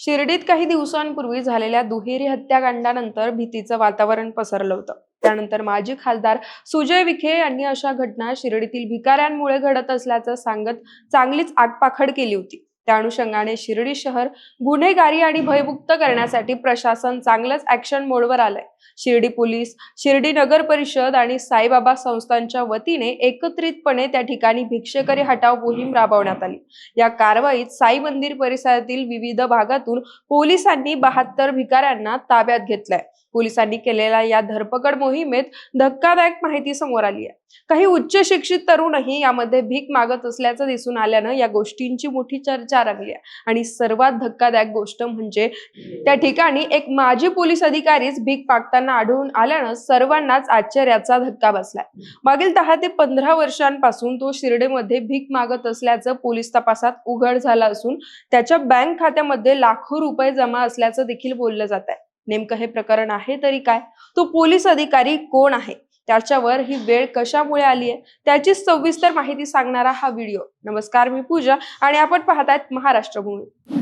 शिर्डीत काही दिवसांपूर्वी झालेल्या दुहेरी हत्याकांडानंतर भीतीचं वातावरण पसरलं होतं. त्यानंतर माजी खासदार सुजय विखे यांनी अशा घटना शिर्डीतील भिकाऱ्यांमुळे घडत असल्याचं सांगत चांगलीच आगपाखड केली होती. त्या अनुषंगाने शिर्डी शहर गुन्हेगारी आणि भयमुक्त करण्यासाठी प्रशासन चांगलंच ऍक्शन मोडवर आलंय. शिर्डी पोलीस शिर्डी नगर परिषद आणि साईबाबा संस्थांच्या वतीने एकत्रितपणे त्या ठिकाणी भिक्षेकरी हटाव मोहीम राबवण्यात आली. या कारवाईत साई मंदिर परिसरातील विविध भागातून पोलिसांनी बहात्तर भिकाऱ्यांना ताब्यात घेतलाय. पोलिसांनी केलेल्या या धरपकड मोहिमेत धक्कादायक माहिती समोर आली आहे. काही उच्च शिक्षित तरुणही यामध्ये भीक मागत असल्याचं दिसून आल्यानं या गोष्टींची मोठी चर्चा रंगली आहे. आणि सर्वात धक्कादायक गोष्ट म्हणजे त्या ठिकाणी एक माजी पोलीस अधिकारीच भीक मागताना आढळून आल्यानं सर्वांनाच आश्चर्याचा धक्का बसलाय. मागील दहा ते पंधरा वर्षांपासून तो शिर्डेमध्ये भीक मागत असल्याचं पोलीस तपासात उघड झालं असून त्याच्या बँक खात्यामध्ये लाखो रुपये जमा असल्याचं देखील बोललं जात आहे. नेमकं हे प्रकरण आहे तरी काय? तो पोलीस अधिकारी कोण आहे? त्याच्यावर ही वेळ कशामुळे आली आहे? त्याची सविस्तर माहिती सांगणारा हा व्हिडिओ. नमस्कार मी पूजा आणि आपण पाहतायत महाराष्ट्र भूमी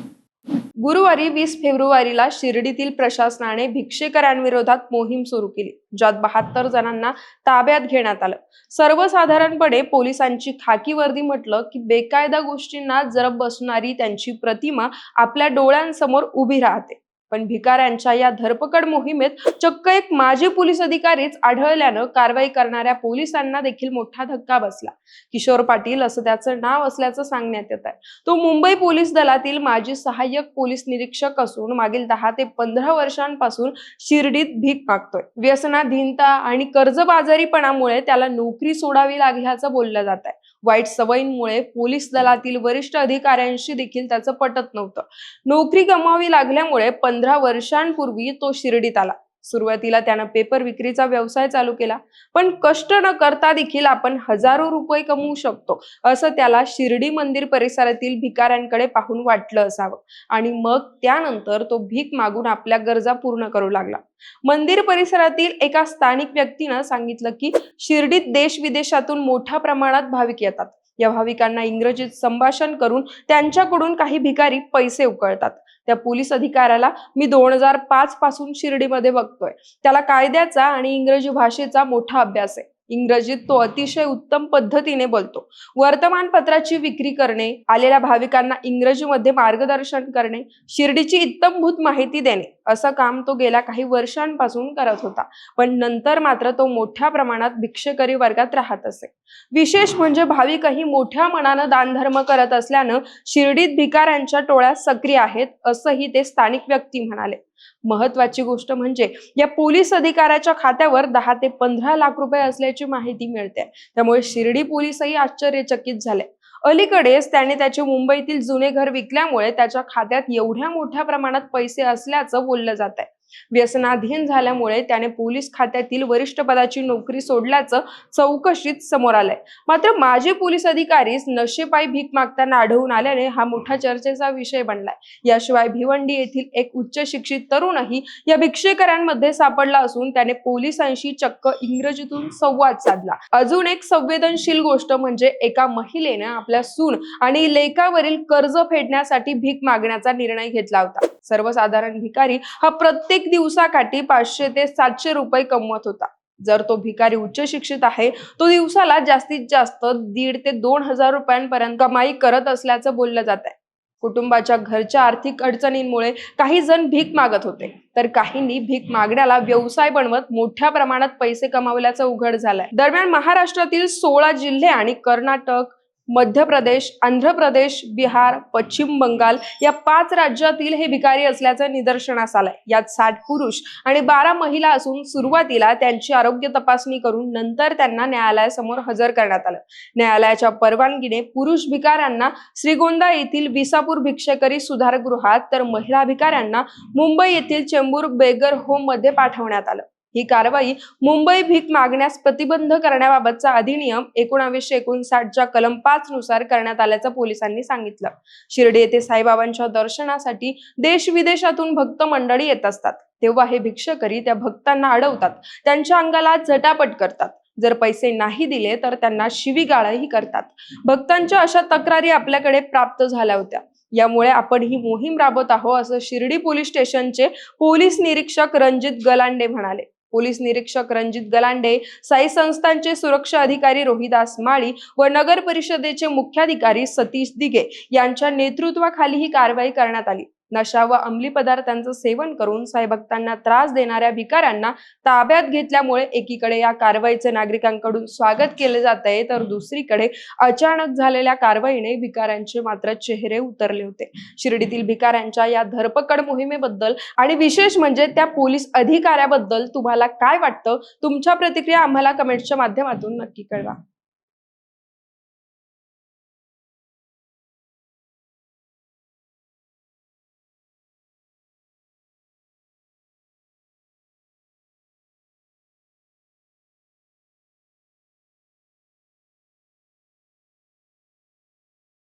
गुरुवारी वीस फेब्रुवारीला शिर्डीतील प्रशासनाने भिक्षेकरांविरोधात मोहीम सुरू केली ज्यात बहात्तर जणांना ताब्यात घेण्यात आलं. सर्वसाधारणपणे पोलिसांची खाकी वर्दी म्हटलं की बेकायदा गोष्टींना जरब बसणारी त्यांची प्रतिमा आपल्या डोळ्यांसमोर उभी राहते. पण भिकाऱ्यांच्या या धरपकड मोहिमेत चक्क एक माजी पोलीस अधिकारीच आढळल्यानं कारवाई करणाऱ्या पोलिसांना देखील मोठा धक्का बसला. किशोर पाटील असं त्याचं नाव असल्याचं सांगण्यात येत आहे तो मुंबई पोलीस दलातील माजी सहाय्यक पोलीस निरीक्षक असून मागील दहा ते पंधरा वर्षांपासून शिर्डीत भीक मागतोय. व्यसनाधीनता आणि कर्जबाजारीपणामुळे त्याला नोकरी सोडावी लागल्याचं बोललं जात आहे वाईट सवयींमुळे पोलीस दलातील वरिष्ठ अधिकाऱ्यांशी देखील त्याचं पटत नव्हतं. नोकरी गमावी लागल्यामुळे पंधरा वर्षांपूर्वी तो शिर्डीत आला. सुरुवातीला त्यानं पेपर विक्रीचा व्यवसाय चालू केला. पण कष्ट न करता देखील आपण हजारो रुपये कमवू शकतो असं त्याला शिर्डी मंदिर परिसरातील भिकाऱ्यांकडे पाहून वाटलं असावं. आणि मग त्यानंतर तो भीक मागून आपल्या गरजा पूर्ण करू लागला. मंदिर परिसरातील एका स्थानिक व्यक्तीनं सांगितलं की शिर्डीत देश विदेशातून मोठ्या प्रमाणात भाविक येतात. या भाविकांना इंग्रजीत संभाषण करून त्यांच्याकडून काही भिकारी पैसे उकळतात. त्या पोलीस अधिकाऱ्याला मी दोन हजार पाच पासून शिर्डीमध्ये बघतोय. त्याला कायद्याचा आणि इंग्रजी भाषेचा मोठा अभ्यास आहे. इंग्रजीत तो अतिशय उत्तम पद्धतीने बोलतो. वर्तमानपत्राची विक्री करणे आलेल्या भाविकांना इंग्रजीमध्ये मार्गदर्शन करणे शिर्डीची इत्तमभूत माहिती देणे असं काम तो गेल्या काही वर्षांपासून करत होता. पण नंतर मात्र तो मोठ्या प्रमाणात भिक्षेकरी वर्गात राहत असे. विशेष म्हणजे भाविकही मोठ्या मनानं दानधर्म करत असल्यानं शिर्डीत भिकाऱ्यांच्या टोळ्या सक्रिय आहेत असंही ते स्थानिक व्यक्ती म्हणाले. महत्वाची गोष्ट म्हणजे या पोलीस अधिकाऱ्याच्या खात्यावर दहा ते पंधरा लाख रुपये असल्याची माहिती मिळते. त्यामुळे शिर्डी पोलीसही आश्चर्यचकित झाले. अलीकडेच त्याने त्याचे मुंबईतील जुने घर विकल्यामुळे त्याच्या खात्यात एवढ्या मोठ्या प्रमाणात पैसे असल्याचं बोललं जात आहे व्यसनाधीन झाल्यामुळे त्याने पोलीस खात्यातील वरिष्ठ पदाची नोकरी सोडल्याचं चौकशीत समोर आलंय. मात्र माजी पोलीस अधिकारीच नशेपायी भीक मागताना आढळून आल्याने हा मोठा चर्चेचा विषय बनलाय. याशिवाय भिवंडी येथील एक उच्च शिक्षित तरुणही या भिक्षेकऱ्यांमध्ये सापडला असून त्याने पोलिसांशी चक्क इंग्रजीतून संवाद साधला. अजून एक संवेदनशील गोष्ट म्हणजे एका महिलेनं आपल्या सून आणि लेकावरील कर्ज फेडण्यासाठी भीक मागण्याचा निर्णय घेतला होता. सर्वसाधारण भिकारी हा प्रत्येक दिवसाकाठी पाचशे ते सातशे रुपये कमवत होता. जर तो भिकारी उच्च शिक्षित आहे तो दिवसाला जास्तीत जास्त दीड ते दोन हजार रुपयांपर्यंत कमाई करत असल्याचं बोललं जात आहे कुटुंबाच्या घरच्या आर्थिक अडचणींमुळे काही जण भीक मागत होते. तर काहींनी भीक मागण्याला व्यवसाय बनवत मोठ्या प्रमाणात पैसे कमावल्याचं उघड झालंय. दरम्यान महाराष्ट्रातील सोळा जिल्हे आणि कर्नाटक मध्य प्रदेश आंध्र प्रदेश बिहार पश्चिम बंगाल या पाच राज्यातील हे भिकारी असल्याचं निदर्शनास आलंय. यात साठ पुरुष आणि बारा महिला असून सुरुवातीला त्यांची आरोग्य तपासणी करून नंतर त्यांना न्यायालयासमोर हजर करण्यात आलं. न्यायालयाच्या परवानगीने पुरुष भिकाऱ्यांना श्रीगोंदा येथील विसापूर भिक्षेकरी सुधारगृहात तर महिला भिकाऱ्यांना मुंबई येथील चेंबूर बेगर होममध्ये पाठवण्यात आलं. ही कारवाई मुंबई भीक मागण्यास प्रतिबंध करण्याबाबतचा अधिनियम एकोणावीसशे एकोणसाठच्या कलम पाच नुसार करण्यात आल्याचं पोलिसांनी सांगितलं. शिर्डी येथे साईबाबांच्या दर्शनासाठी देश विदेशातून भक्त मंडळी येत असतात. तेव्हा हे भिक्षकरी त्या भक्तांना अडवतात. त्यांच्या अंगाला झटापट करतात. जर पैसे नाही दिले तर त्यांना शिवीगाळही करतात. भक्तांच्या अशा तक्रारी आपल्याकडे प्राप्त झाल्या होत्या. यामुळे आपण ही मोहीम राबवत आहोत असं शिर्डी पोलीस स्टेशनचे पोलीस निरीक्षक रणजित गलांडे म्हणाले. पोलीस निरीक्षक रणजित गलांडे साई संस्थांचे सुरक्षा अधिकारी रोहिदास माळी व नगर परिषदेचे मुख्याधिकारी सतीश दिगे यांच्या नेतृत्वाखाली ही कारवाई करण्यात आली. नशा व अंमली पदार्थांचं सेवन करून साईभक्तांना त्रास देणाऱ्या भिकाऱ्यांना ताब्यात घेतल्यामुळे एकीकडे या कारवाईचे नागरिकांकडून स्वागत केले जात आहे तर दुसरीकडे अचानक झालेल्या कारवाईने भिकाऱ्यांचे मात्र चेहरे उतरले होते. शिर्डीतील भिकाऱ्यांच्या या धरपकड मोहिमेबद्दल आणि विशेष म्हणजे त्या पोलीस अधिकाऱ्याबद्दल तुम्हाला काय वाटतं? तुमच्या प्रतिक्रिया आम्हाला कमेंटच्या माध्यमातून नक्की कळवा.